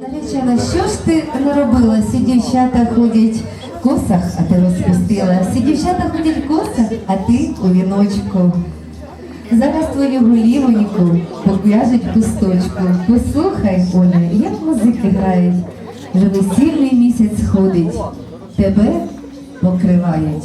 Наречена, що ж ти не робила? Всі дівчата ходять в косах, а ти розпустила. Всі дівчата ходять в косах, а ти у віночку. Зараз твою голівоньку покляжуть в кусточку. Послухай, Оля, як музики грають. Вже весільний місяць ходить, тебе покривають.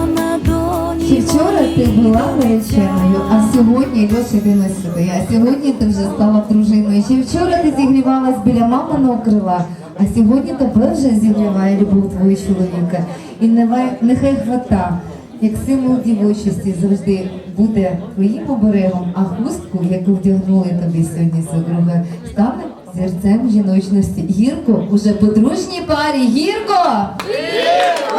ти була нареченою, а сьогодні Льоша дивись сюди, а сьогодні ти вже стала дружиною. Чи вчора ти зігрівалась біля маминого крила, а сьогодні тебе вже зігріває любов твого чоловіка. І нехай, хвата, як символ дівочості завжди буде твоїм оберегом, а хустку, яку вдягнули тобі сьогодні свекруги, стане зірцем жіночності. Гірко, уже подружній парі. Гірко! Гірко!